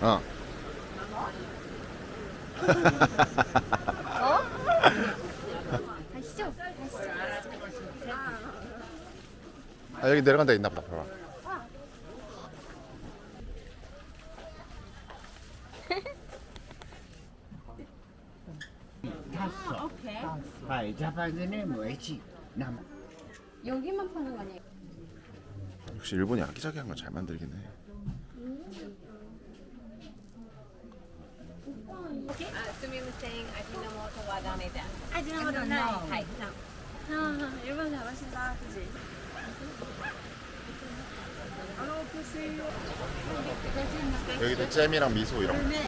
어. 어? 가시죠. 가시죠. 아 여기 내려간 데 있나 보다. 봐봐. 다섯. 아, 자판기네 뭐지? 남. 여기만 파는 거 아니에요? 역시 일본이 아기자기한 건 잘 만들긴 해. saying ajinomoto wa dame da. Ajinomoto nai. hai, no. 아, 일본 잘하신다, 그지? 여기도 잼이랑 미소 이런 거.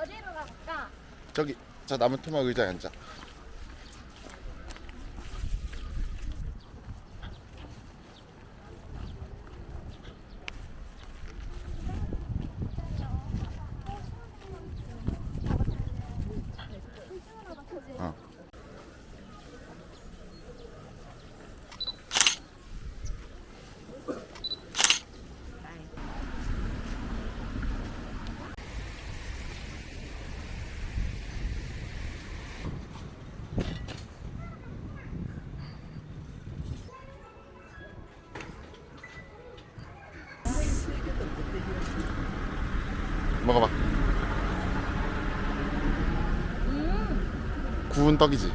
어디로 가볼까? 저기 저 나무 토막 의자에 앉아. 먹어봐. 구운 떡이지.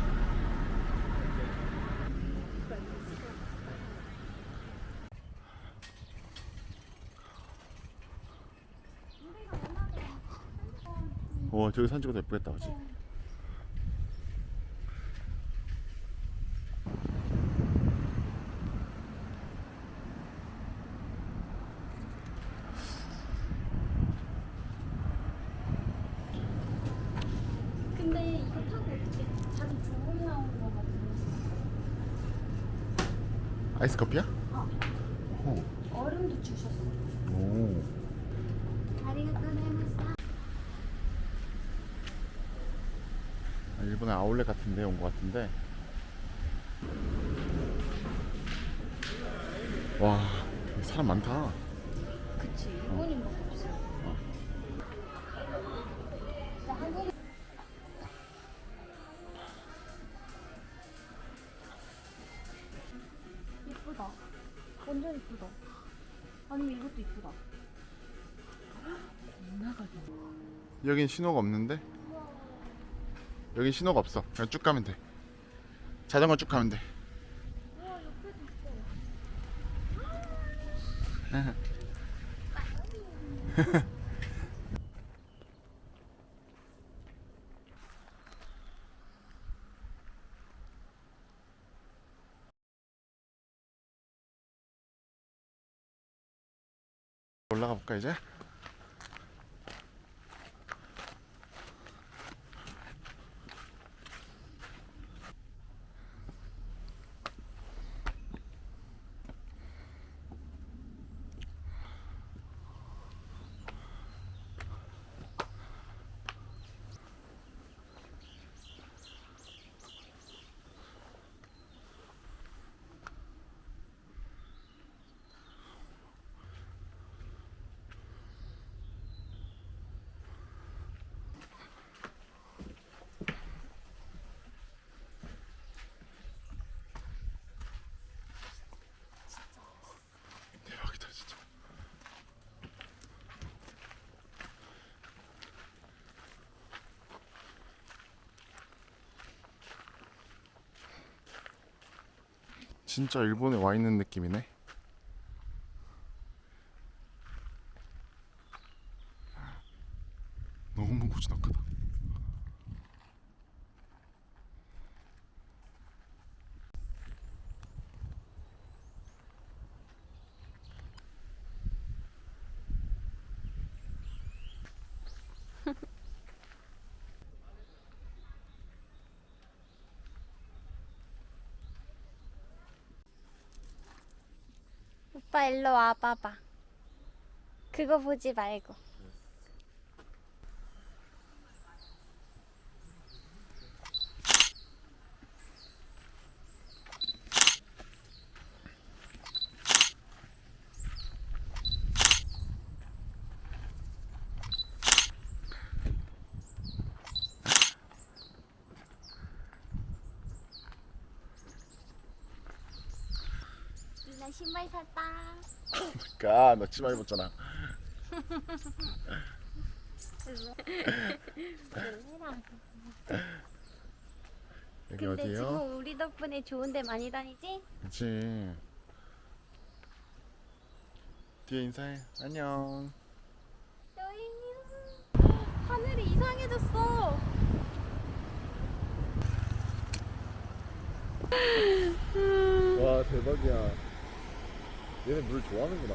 와 저기 산 찍어도 예쁘겠다 그지? 근데 이거 타고 어떻게 자기 좋은 나오는 거 같은데. 아이스 커피야? 어. 얼음도 주셨어. 오. 아, 일본의 아울렛 같은데 온 것 같은데. 와 사람 많다. 그치. 일본인밖에 없어. 예쁘다. 아니면 이것도 예쁘다. 여긴 신호가 없는데? 여긴 신호가 없어. 그냥 쭉 가면 돼. 자전거 쭉 가면 돼. 우와 옆에도 있어. 올라가 볼까 이제? 진짜 일본에 와 있는 느낌이네. 너무 고즈넉하다. 오빠 일로 와봐봐. 그거 보지 말고. 나 신발 샀다. 그니까 너 치마 입었잖아. 여기 근데 어디요? 지금 우리 덕분에 좋은 데 많이 다니지? 그치. 뒤에 인사해. 안녕. 여인이야. 하늘이 이상해졌어. 와 대박이야. 얘네 물 좋아하는구나.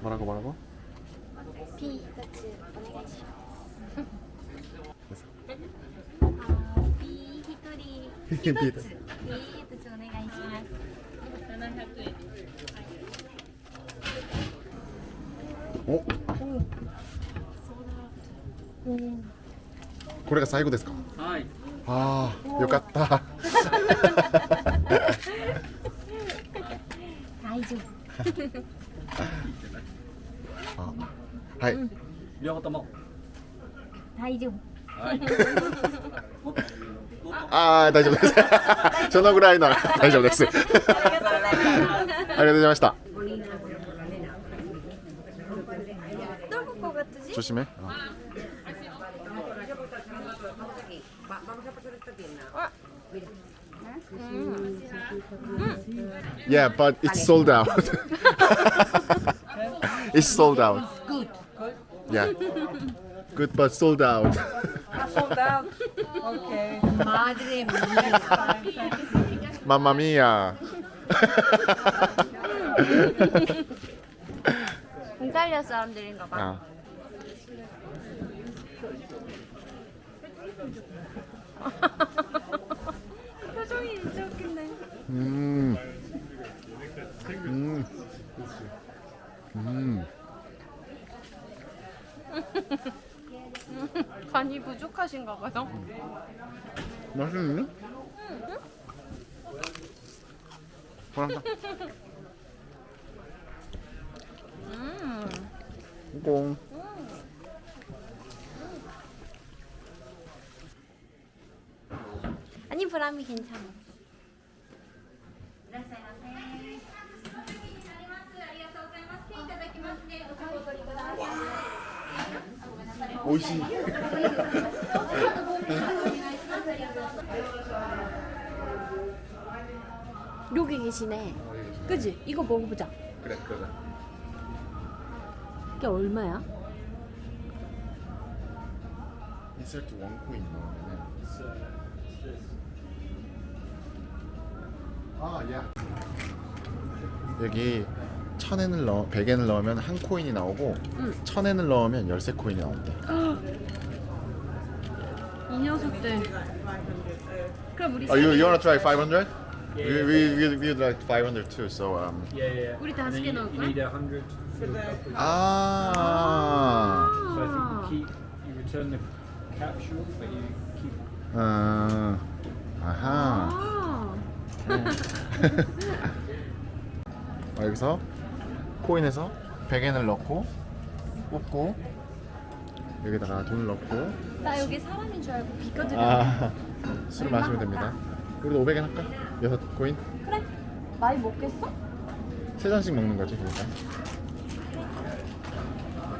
뭐라고 뭐라고? ピー一つお願いします。ですあーピー一人ピー一つピー一つお願いします。 おこれが最後ですか？はい。ああよかった大丈夫。あはい両方とも。大丈夫。はい。ああ大丈夫です そのぐらいなら大丈夫ですありがとうございました 조심해. 어. Yeah, but it's sold out. it's sold out. Good. Yeah. Good but sold out. Sold out. Okay. Madre mía. Mamma mia. 이탈리아 사람들인가 봐. 아. 표정이 진짜 웃긴데. 음. 음. 음. 간이 부족하신가 봐요. 맛있는데? 바람다. 음. 공. 아니 브라미 괜찮아. 오이시. 여기 계시네. 그지? 이거 먹어보자. 그래, 그래. 이게 얼마야? 인ሰር트 원코인 넣으면은 아, 야. 여기 천 엔을 넣어, 백 엔을 넣으면 한 코인이 나오고 응. 천 엔을 넣으면 열세 코인이 나온대. 이 녀석들. 그럼 우리 Oh, you 세 you wanna try 500? Yeah, we, we we we like 500 too. So um. Yeah, yeah. 우리 다섯 And then 개 you, 넣을 거야? need a hundred. 아. So I think you keep, you return the capsule, but you keep. 아. 아하. 아. 아, 여기서 코인에서 100엔을 넣고 뽑고 여기다가 돈을 넣고 나 여기 사람인 줄 알고 비껴드려. 아 술을 마시면 됩니다. 우리도 500엔 할까? 여섯 코인? 그래? 많이 먹겠어? 세 잔씩 먹는 거지 그러니까.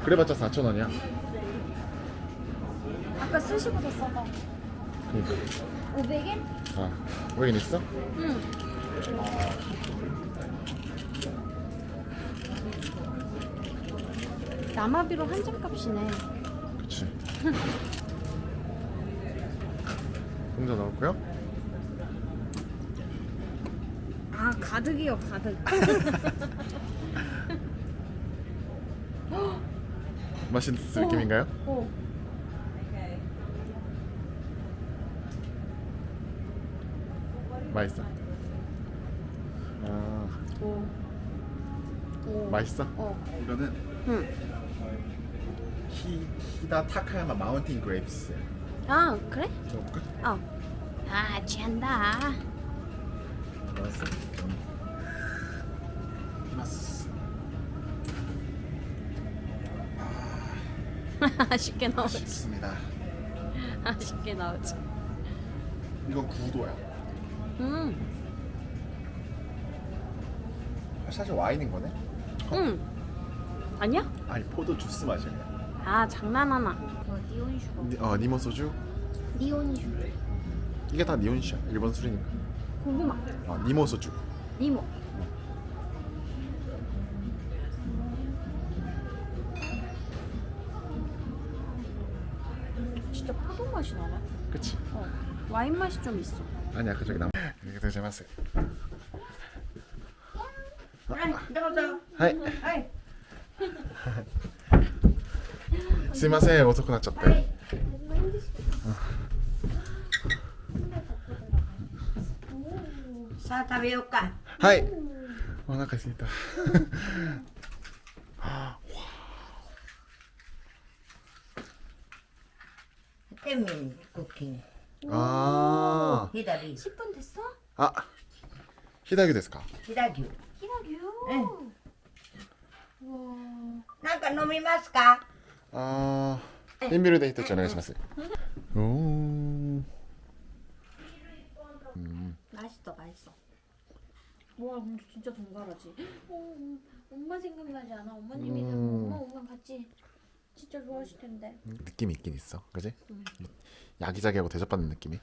그래봤자 4천 원이야. 아까 스시보다 싸다. 그러니까. 500엔? 아 500엔 있어? 응. 남아비로 한점 값이네. 그치. 공자 넣었고요. 아 가득이요 가득. 맛있는 느낌인가요? 어. 맛있어. 아 오. 오. 맛있어? 어. 이거는 응. 히 히다 타카야마 마운틴 그레이프스. 아 그래? 먹을까? 어. 아 취한다. 맛있어. 맛있어. 쉽게 나오지. 쉽습니다. 쉽게 나오지. 이건 구도야. 음, 사실 와인인 거네? 음. 아니야? 아니 포도 주스 맛이야. 아 장난하나. 어, 니온 슈거. 니, 어 니모 소주? 니온 슈. 이게 다 니온시야. 일본 술이니까. 고구마. 어 니모 소주. 니모. 맛이 나네. 그치? 어, 와인 맛이 좀 있어. 아니 아까 저기 남. 이렇게 되지 마세요. はいどうぞはい。はいすいません遅くなっちゃって。さあ食べようかはい。お腹すいた。 天 秤クッキン 아. 飛騨ビー 10분 됐어? 아. 히다규 ですか?飛騨牛 기다려. 우와. なんか飲みますか 아. 인비ルで一つお願いします. 오. 맛있어, 맛있어. 와, 근데 진짜 정갈하지. 어, 엄마 생각나지 않아? 어머님이 음. 엄마 오면 같이 진짜 좋아하실 텐데. 음, 느낌이 있긴 있어. 그지? 음. 야기자기하고 대접받는 느낌이.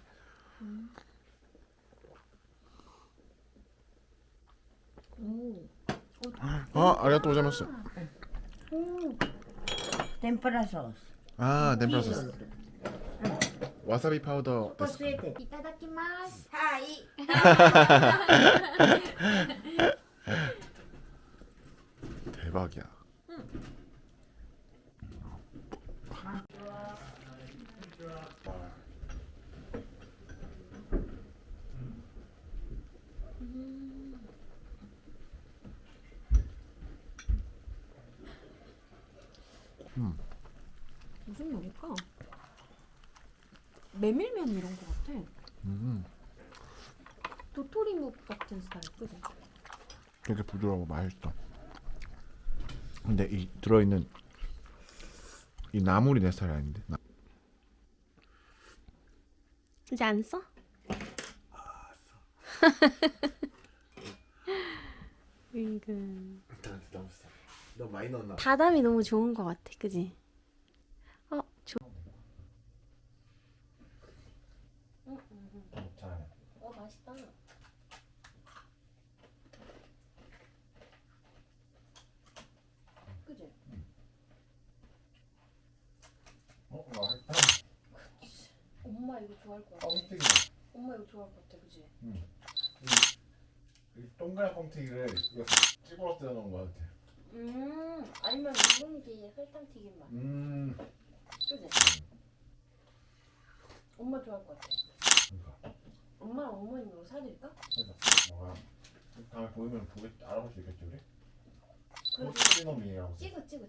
음. 오. 아, 아리가또 오자마스. 덴파라 소스. 아, 덴파라 소스. 와사비 파우더. 오빠 스웨덴. 이따다키마스. 하이. 대박이야. 무슨 면일까? 메밀면 이런 거 같아. 음. 도토리묵 같은 스타일, 그지? 되게 부드러워 맛있다. 근데 이 들어있는 이 나물이 내 스타일 아닌데. 나- 이제 안 써? 은근 너무 써. 너무 많이 넣었나? 바담이 너무 좋은 것 같아, 그지? 어, 좋. 잘하네. 어, 맛있다. 그지? 어, 맛있다. 엄마 이거 좋아할 것 같아. 뻥튀기. 엄마 이거 좋아할 것 같아, 그지? 이 동그란 뻥튀기를 이거 찍어서 뜯어놓은 거 같아. 음, 아니면 묵은지 설탕 튀김 맛, 음. 그지? 엄마 좋아할 것 같아. 그러니까. 엄마랑 어머님 이거 사드릴까? 그래서 뭐야? 다음에 보이면 보겠 알아볼 수 있겠지 우리? 그래. 호치미노미라고. 찍어, 찍어,